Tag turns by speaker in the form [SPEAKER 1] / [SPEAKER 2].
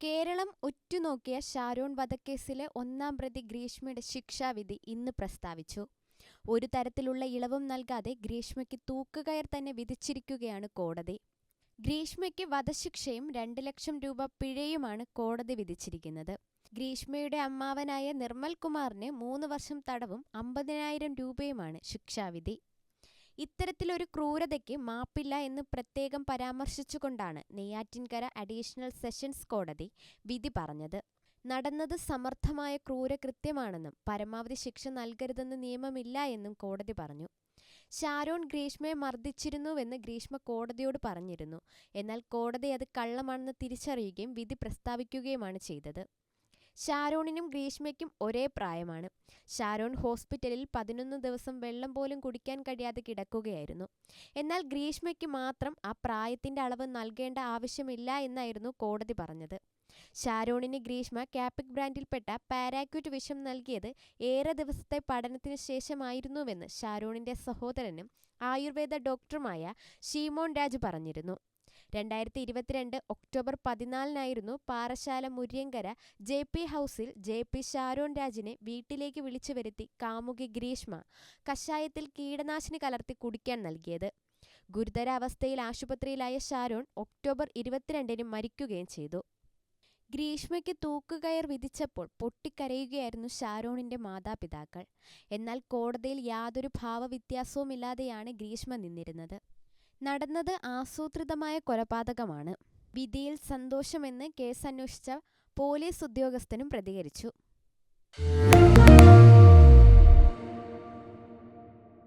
[SPEAKER 1] കേരളം ഉറ്റുനോക്കിയ ഷാരോൺ വധക്കേസിലെ ഒന്നാം പ്രതി ഗ്രീഷ്മയുടെ ശിക്ഷാവിധി ഇന്ന് പ്രസ്താവിച്ചു. ഒരു തരത്തിലുള്ള ഇളവും നൽകാതെ ഗ്രീഷ്മയ്ക്ക് തൂക്കുകയർ തന്നെ വിധിച്ചിരിക്കുകയാണ് കോടതി. ഗ്രീഷ്മയ്ക്ക് വധശിക്ഷയും രണ്ട് ലക്ഷം രൂപ പിഴയുമാണ് കോടതി വിധിച്ചിരിക്കുന്നത്. ഗ്രീഷ്മയുടെ അമ്മാവനായ നിർമ്മൽ കുമാറിന് മൂന്ന് വർഷം തടവും അമ്പതിനായിരം രൂപയുമാണ് ശിക്ഷാവിധി. ഇത്തരത്തിലൊരു ക്രൂരതയ്ക്ക് മാപ്പില്ല എന്ന് പ്രത്യേകം പരാമർശിച്ചുകൊണ്ടാണ് നെയ്യാറ്റിൻകര അഡീഷണൽ സെഷൻസ് കോടതി വിധി പറഞ്ഞത്. നടന്നത് സമർത്ഥമായ ക്രൂരകൃത്യമാണെന്നും പരമാവധി ശിക്ഷ നൽകരുതെന്ന് നിയമമില്ല എന്നും കോടതി പറഞ്ഞു. ഷാരോൺ ഗ്രീഷ്മയെ മർദ്ദിച്ചിരുന്നുവെന്ന് ഗ്രീഷ്മ കോടതിയോട് പറഞ്ഞിരുന്നു. എന്നാൽ കോടതി അത് കള്ളമാണെന്ന് തിരിച്ചറിയുകയും വിധി പ്രസ്താവിക്കുകയുമാണ് ചെയ്തത്. ഷാരോണിനും ഗ്രീഷ്മയ്ക്കും ഒരേ പ്രായമാണ്. ഷാരോൺ ഹോസ്പിറ്റലിൽ പതിനൊന്ന് ദിവസം വെള്ളം പോലും കുടിക്കാൻ കഴിയാതെ കിടക്കുകയായിരുന്നു. എന്നാൽ ഗ്രീഷ്മയ്ക്ക് മാത്രം ആ പ്രായത്തിന്റെ അളവ് നൽകേണ്ട ആവശ്യമില്ല എന്നായിരുന്നു കോടതി പറഞ്ഞത്. ഷാരോണിന് ഗ്രീഷ്മ കാപ്പിക് ബ്രാൻഡിൽപ്പെട്ട പാരാക്യൂറ്റ് വിഷം നൽകിയത് ഏറെ ദിവസത്തെ പഠനത്തിന് ശേഷമായിരുന്നുവെന്ന് ഷാരോണിന്റെ സഹോദരനും ആയുർവേദ ഡോക്ടറുമായ ഷീമോൻ രാജ് പറഞ്ഞിരുന്നു. രണ്ടായിരത്തി ഇരുപത്തിരണ്ട് ഒക്ടോബർ പതിനാലിനായിരുന്നു പാറശാല മുര്യങ്കര ജെ പി ഹൗസിൽ ജെ പി ഷാരോൺ രാജിനെ വീട്ടിലേക്ക് വിളിച്ചു വരുത്തി കാമുകി ഗ്രീഷ്മ കഷായത്തിൽ കീടനാശിനി കലർത്തി കുടിക്കാൻ നൽകിയത്. ഗുരുതരാവസ്ഥയിൽ ആശുപത്രിയിലായ ഷാരോൺ ഒക്ടോബർ ഇരുപത്തിരണ്ടിന് മരിക്കുകയും ചെയ്തു. ഗ്രീഷ്മയ്ക്ക് തൂക്കുകയർ വിധിച്ചപ്പോൾ പൊട്ടിക്കരയുകയായിരുന്നു ഷാരോണിന്റെ മാതാപിതാക്കൾ. എന്നാൽ കോടതിയിൽ യാതൊരു ഭാവവ്യത്യാസവുമില്ലാതെയാണ് ഗ്രീഷ്മ നിന്നിരുന്നത്. നടന്നത് ആസൂത്രിതമായ കൊലപാതകമാണ്. വിധിയിൽ സന്തോഷമെന്ന് കേസന്വേഷിച്ച പോലീസ് ഉദ്യോഗസ്ഥനും പ്രതികരിച്ചു.